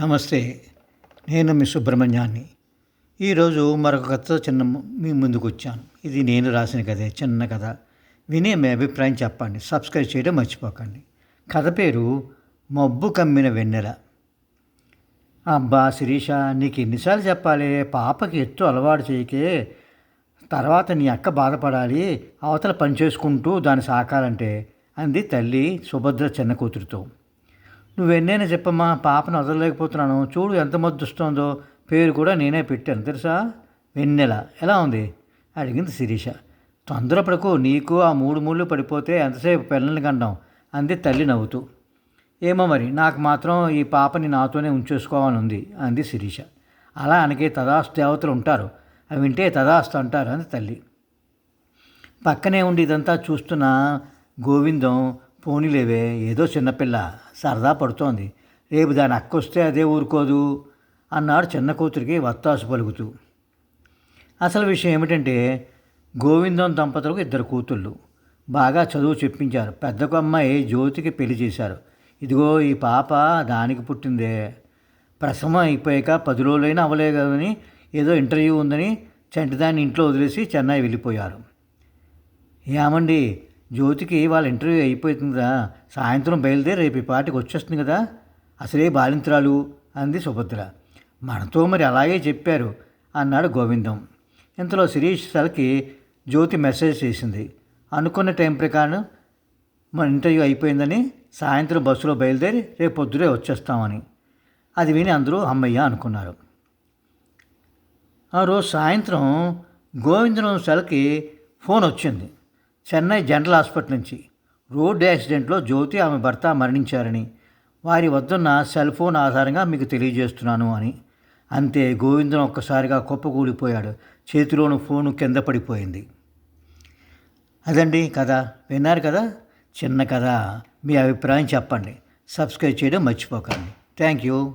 నమస్తే నేను మీ సుబ్రహ్మణ్యాన్ని. ఈరోజు మరొక కథతో చిన్న మీ ముందుకు వచ్చాను ఇది నేను రాసిన కథే చిన్న కథ. వినే మీ అభిప్రాయం చెప్పండి. సబ్స్క్రైబ్ చేయడం మర్చిపోకండి. కథ పేరు మబ్బు కమ్మిన వెన్నెల అబ్బా శిరీష నీకు ఎన్నిసార్లు చెప్పాలి? పాపకి ఎత్తు అలవాటు చేయకే తర్వాత నీ అక్క బాధపడాలి అవతల పని చేసుకుంటూ దాన్ని సాకాలంటే అంది తల్లి సుభద్ర చిన్న కూతురుతో. నువ్వెన్నైనా చెప్పమ్మా పాపను వదలలేకపోతున్నాను. చూడు ఎంత మొద్దుస్తోందో పేరు కూడా నేనే పెట్టాను తెలుసా? వెన్నెల. ఎలా ఉంది? అడిగింది శిరీష. తొందరపడకు నీకు ఆ మూడు మూళ్ళు పడిపోతే ఎంతసేపు పిల్లల్ని కండం అంది తల్లి నవ్వుతూ. ఏమో మరి నాకు మాత్రం ఈ పాపని నాతోనే ఉంచేసుకోవాలని ఉంది అంది శిరీష. అలా అనకే తదాస్తు దేవతలు ఉంటారు. అవి వింటే తదాస్తు అంటారు అంది తల్లి. పక్కనే ఉండి ఇదంతా చూస్తున్న గోవిందం పోనీలేవే ఏదో చిన్నపిల్ల సరదా పడుతోంది. రేపు దాని అక్కొస్తే అదే ఊరుకోదు అన్నాడు చిన్న కూతురికి వత్తాసు పలుకుతూ. అసలు విషయం ఏమిటంటే గోవిందం దంపతులకు ఇద్దరు కూతుళ్ళు. బాగా చదువు చెప్పించారు. పెద్దకు అమ్మాయి జ్యోతికి పెళ్ళి చేశారు. ఇదిగో ఈ పాప దానికి పుట్టిందే. ప్రసవం అయిపోయాక పది రోజులైనా అవ్వలే కదని ఏదో ఇంటర్వ్యూ ఉందని చంటిదాన్ని ఇంట్లో వదిలేసి చెన్నై వెళ్ళిపోయారు. ఏమండి జ్యోతికి వాళ్ళ ఇంటర్వ్యూ అయిపోతుందా సాయంత్రం బయలుదేరి రేపు ఈ పాటికి వచ్చేస్తుంది కదా. అసలే బాలింత్రాలు అంది సుభద్ర. మనతో మరి అలాగే చెప్పారు అన్నాడు గోవిందం. ఇంతలో శిరీష్ సలకి జ్యోతి మెసేజ్ చేసింది. అనుకున్న టైం ప్రకారం మన ఇంటర్వ్యూ అయిపోయిందని సాయంత్రం బస్సులో బయలుదేరి రేపు పొద్దురే వచ్చేస్తామని. అది విని అందరూ అమ్మయ్య అనుకున్నారు. ఆ రోజు సాయంత్రం గోవిందరం సెలకి ఫోన్ వచ్చింది. చెన్నై జనరల్ హాస్పిటల్ నుంచి రోడ్డు యాక్సిడెంట్లో జ్యోతి ఆమె భర్త మరణించారని వారి వద్దన్న సెల్ ఫోన్ ఆధారంగా మీకు తెలియజేస్తున్నాను అని. అంతే గోవిందం ఒక్కసారిగా కుప్పకూలిపోయాడు. చేతిలోని ఫోను కింద పడిపోయింది. అదండి కథ. విన్నారు కదా? చిన్న కథ. మీ అభిప్రాయం చెప్పండి. సబ్స్క్రైబ్ చేయడం మర్చిపోకండి. Thank you.